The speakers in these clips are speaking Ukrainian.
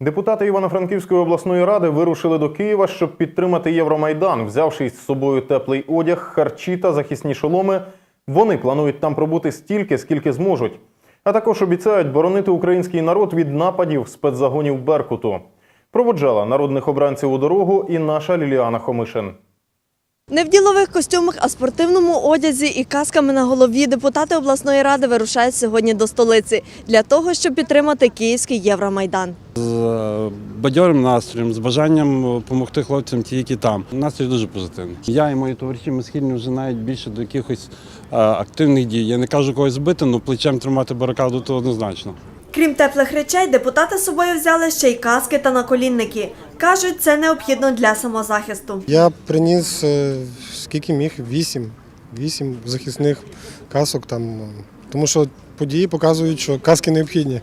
Депутати Івано-Франківської обласної ради вирушили до Києва, щоб підтримати Євромайдан, взявши із собою теплий одяг, харчі та захисні шоломи. Вони планують там пробути стільки, скільки зможуть. А також обіцяють боронити український народ від нападів спецзагонів Беркуту. Проводжала народних обранців у дорогу і наша Ліліана Хомишин. Не в ділових костюмах, а спортивному одязі і касками на голові депутати обласної ради вирушають сьогодні до столиці для того, щоб підтримати київський Євромайдан. з е, бадьорим настроєм, з бажанням допомогти хлопцям, ті, які там. Настрій дуже позитивний. Я і мої товариші ми схильні вже навіть більше до якихось е, активних дій. Я не кажу когось збити, але плечем тримати барикаду то однозначно. Крім теплих речей, депутати з собою взяли ще й каски та наколінники. Кажуть, це необхідно для самозахисту. Я приніс е, скільки міг, вісім. Вісім захисних касок там. е, Тому що події показують, що каски необхідні.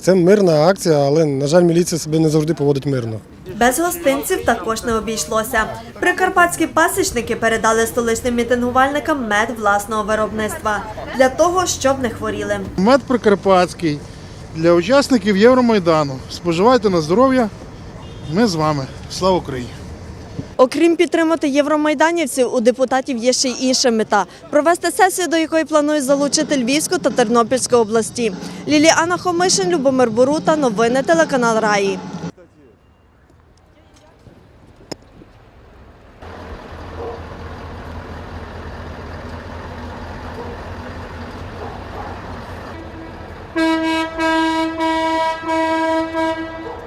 Це мирна акція, але, на жаль, міліція себе не завжди поводить мирно. Без гостинців також не обійшлося. Прикарпатські пасічники передали столичним мітингувальникам мед власного виробництва для того, щоб не хворіли. Мед прикарпатський для учасників Євромайдану. Споживайте на здоров'я. Ми з вами. Слава Україні! Окрім підтримати євромайданівців, у депутатів є ще й інша мета провести сесію, до якої планують залучити Львівську та Тернопільську області. Ліліана Хомишин, Любомир Борута, новини телеканал Раї.